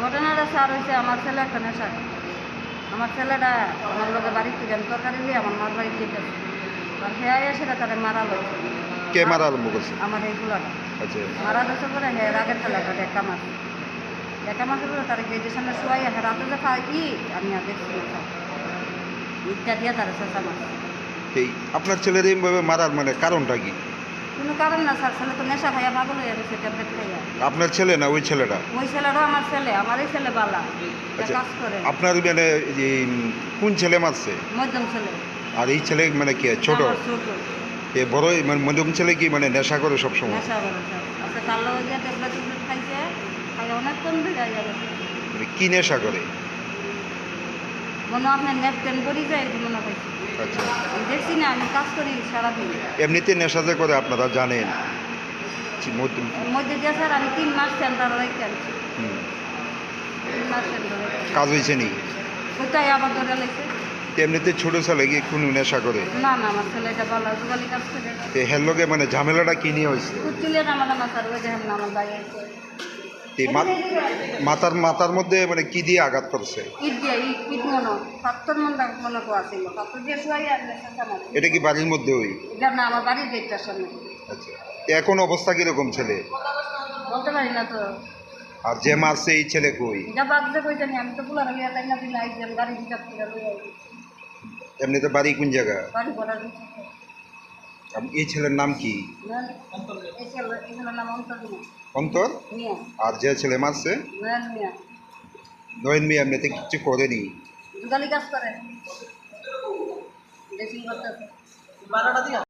ঘটনাটা স্যার হয়েছে আমার ছেলে একটা নেশা। আমার ছেলেটা আমার লোকের বাড়ির থেকে তরকারি দিয়ে আমার মার বাড়ি যেতেছে আর সে আইয়া সেটা তারা মারা লোক কে মারা আরম্ভ করছে? আমার এই গুলাটা। আচ্ছা। মারা দেশে রাগের ছেলেটা একটা মাস একটা মাসের পরে তার গেটের সামনে শোয়াই হে রাতে যে খাই আমি আর দেখছি। ইটটা দিয়ে তারা শেষা মাস আপনার ছেলের এইভাবে মারার মানে কারণটা কি? কোনো কারণ না স্যার। ছেলে তো নেশা খাইয়া পাগল হয়ে গেছে ট্যাবলেট খাইয়া। আপনার ছেলে না ওই ছেলেটা? ওই ছেলেটাও আমার ছেলে আমারই ছেলে বালা। আচ্ছা। কাজ করে। আপনার মানে যে কোন ছেলে মারছে? মধ্যম ছেলে। আর এই ছেলে মানে কি? ছোট? আমার ছোট। এ বড় মানে মধ্যম ছেলে কি মানে নেশা করে সবসময়? নেশা করে স্যার। আচ্ছা কাল লগে গিয়ে ট্যাবলেট টুবলেট খাইছে। খাইয়া অনেক কম যাবে মানে কি নেশা করে? মনে আপনার নেট টেন করি যায় মনে হয়েছে আচ্ছা। না আমি কাজ করি সারাদিন। এমনিতে নেশা যে করে আপনারা জানেন। মধ্যে দিয়ে স্যার আমি তিন মাস সেন্টার রেখে আনছি। হুম। তিন মাস সেন্টার কাজ হয়েছে নি কোথায় আবার ধরে লেগেছে এমনিতে ছোট ছেলে কি কোনো নেশা করে? না না আমার ছেলেটা ভালো জোগালি কাজ করে। তো মানে ঝামেলাটা কি নিয়ে হয়েছে? আমার স্যার ওই দেখেন আমার দাঁড়িয়ে মা- মাথার মাথার মধ্যে মানে কি দিয়ে আঘাত করছে? এটা কি বাড়ির মধ্যে ওই? আচ্ছা। এখন অবস্থা কীরকম ছেলে? বলতে পারি না তো। আর যে মারছে এই ছেলে কই? এমনিতে বাড়ি কোন জায়গা? এই ছেলের নাম কি? অন্তর? আর যে ছেলে মারছে নয়ন মিয়া এমনিতে কিছু করেনি। কাজ করে।